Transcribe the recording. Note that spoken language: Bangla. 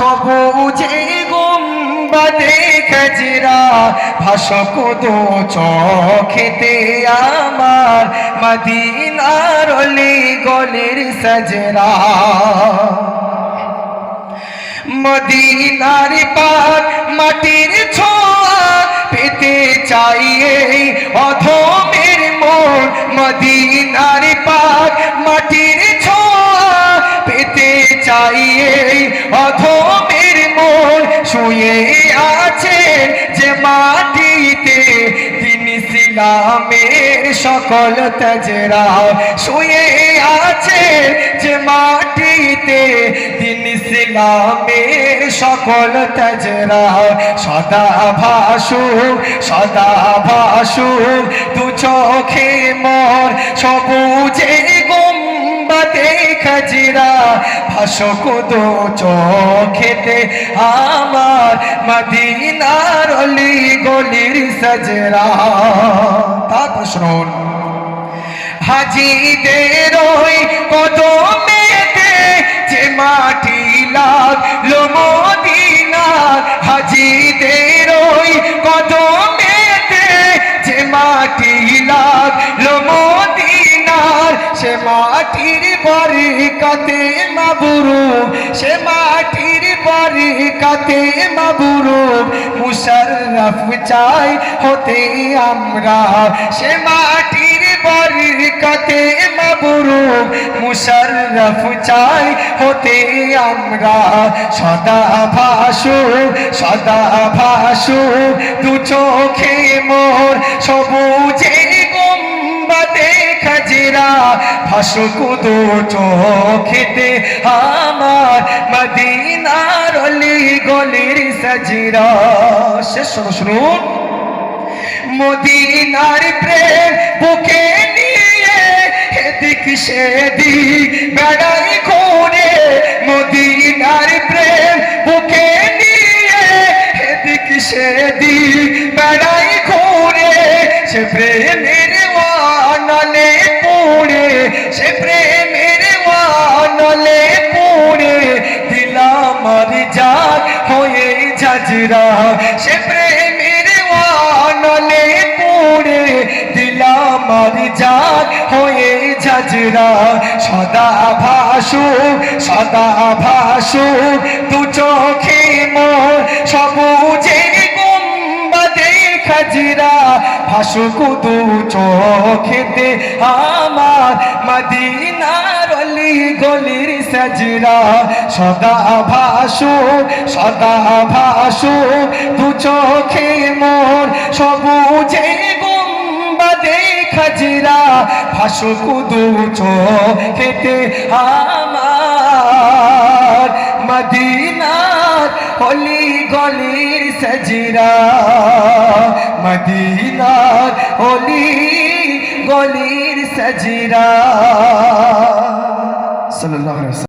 সবুজে গুম্বদে খজরা ভাসক দো চোখেতে আমার মদিনার অলি গলির সজরা। মদিনার পাক মাটির ছোঁয়া পেতে চাইয়ে অধমের মোর মদিনার পাক মাটির ছোঁয়া পেতে চাইয়ে অধ শুয়ে আছেন যে মাটিতে তিনি সিলামের সকল তেজরা। শুয়ে আছে যে মাটিতে তিনি সিলামের সকল তেজরা। সদা ভাসু সদা ভাসু দু চোখে মর, সবুজে গম্বাতে খাজিরা ভাসক দু চোখেতে। আমার মদিনার অলি গলির সজরা। তারপর শুনুন। হাজিদের ওই কদমেতে যে মাটি লাগল মদিনার হাজিদের ওই কদমেতে যে মাটি লাগল মদিনার সে মাটির বরকতে মাবুরু। সে মাটির বরকতে মাবুরু। মুশাররফ চাই হতে আমরা। সে মাটির বরকতে মাবুরু। মুশাররফ চাই হতে আমরা। সদা ভাসু সদা ভাসু। দু চোখে মোর সবুজে খাজিরা ভাসুক দু চোখেতে আমার মদিনার অলি গলির সজিরা। শেষ শুনুন, মদিনার প্রেম বুকে নিয়ে এদিক সেদিক বেড়াই ঘুরে। মদিনার প্রেম বুকে নিয়ে এদিক সেদিক বেড়াই ঘুরে। সে প্রেমের ঝাজরা সে প্রেমের ওয়ানলে পুড়ে দিলাম আর যাক হয়ে ঝাজরা সদা ভাসু সদা ভাসু দু চোখে মোর সবুজে গুম্বাদে খাজরা। ভাসুক দু চোখেতে আমার মদিনার অলি গলির সজরা, সদা ভাসু সদা ভাসু দু চোখে মোর সবুজে গুম্বাদে খাজরা, ভাসুক দু চোখেতে আমার মদিনার অলি গলির সজরা, মদিনার অলি গলির সজরা। সাল্লাল্লাহু আলাইহি